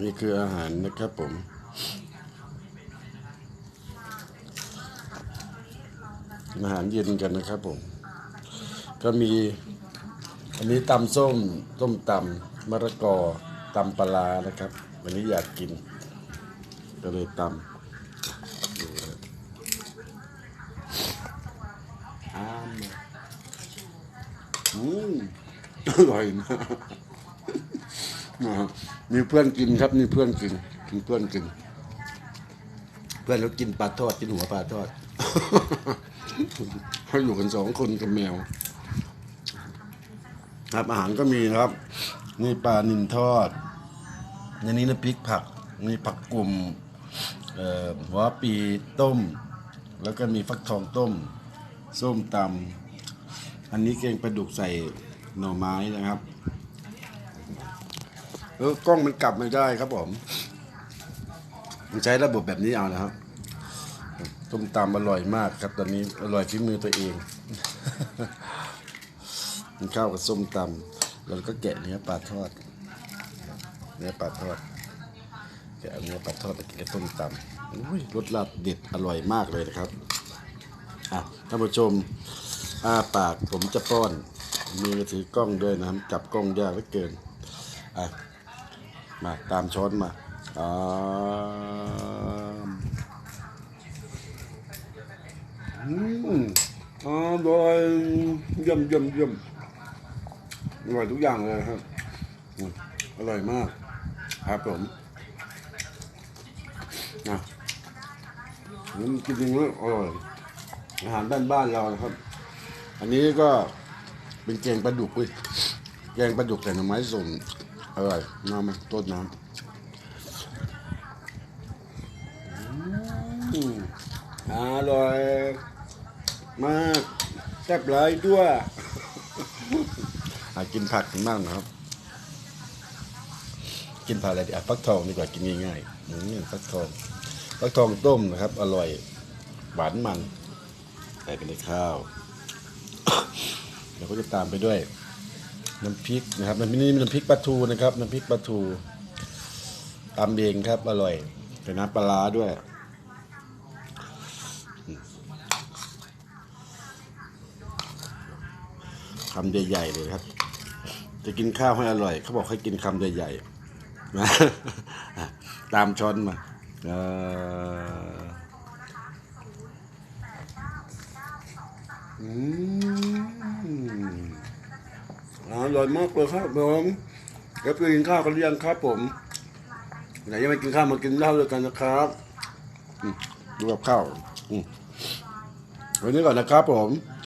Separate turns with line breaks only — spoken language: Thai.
นี่คืออาหารนะครับผม อาหารเย็นกันนะครับผม ก็มี อันนี้ตำส้มต้มตำมะระกอตำปลานะครับ วันนี้อยากกิน ก็เลยตำอ้ามอืมอร่อยนะ มีเพื่อนกินครับมีเพื่อนกินมีเพื่อนกิน เพื่อนเขากินปลาทอดกินหัวปลาทอดเขาอยู่กันสองคนกับแมว ครับอาหารก็มีนะครับ นี่ปลานินทอดอันนี้น้ำพริกผักนี่ผักกลุ่มหัวปีต้ม แล้วก็มีฟักทองต้ม ส้มตำอันนี้แกงปลาดุกใส่หน่อไม้นะครับ เออกล้องมันกลับไม่ได้ครับผมมันใช้ระบบแบบนี้เอานะครับส้มตำอร่อยมากครับ ตอนนี้อร่อยฝีมือตัวเองกินข้าวกับส้มตำแล้วก็แกะเนื้อปลาทอดเนื้อปลาทอดแกะเนื้อปลาทอดไปกินกับส้มตำรสลาดเด็ดอร่อยมากเลยนะครับอะท่านผู้ชมอ้าปากผมจะป้อนมือถือกล้องด้วยนะครับจับกล้องยากเหลือเกินอะ มาตามช้อนมาอืมอร่อยเยี่ยมเยี่ยมเยี่ยมอร่อยทุกอย่างเลยครับ อร่อยมาก ครับผมนะอืมจริงๆแล้วอร่อยอาหารบ้านเรานะครับ อันนี้ก็เป็นแกงปลาดุกเว้ยแกงปลาดุกใส่หน่อไม้ส้ม อร่อยน้ำมันต้นน้ำอร่อยมากแซ่บหลายด้วยหากินผักกันบ้างนะครับ กินผักอะไรดีอะฟักทองดีกว่ากินง่ายๆอืมฟักทองฟักทองต้มนะครับ อร่อยหวานมันใส่ไปในข้าว แล้วก็จะตามไปด้วย น้ำพริกนะครับน้ำพริกนี่น้ำพริกปลาทูนะครับน้ำพริกปลาทูตำเองครับอร่อยเป็นน้ำปลาด้วยคำใหญ่ๆเลยครับ จะกินข้าวให้อร่อย เขาบอกให้กินคำใหญ่ๆนะอ่ตามช้อนมาอืม ร่อยมากเลยครับผมเดี๋ยวไปกินข้าวกันหรือยังครับ ผมไหนยังไม่กินข้าวมากินเหล้าด้วยกันนะครับดูกับข้าวอันนี้ก่อนนะครับผม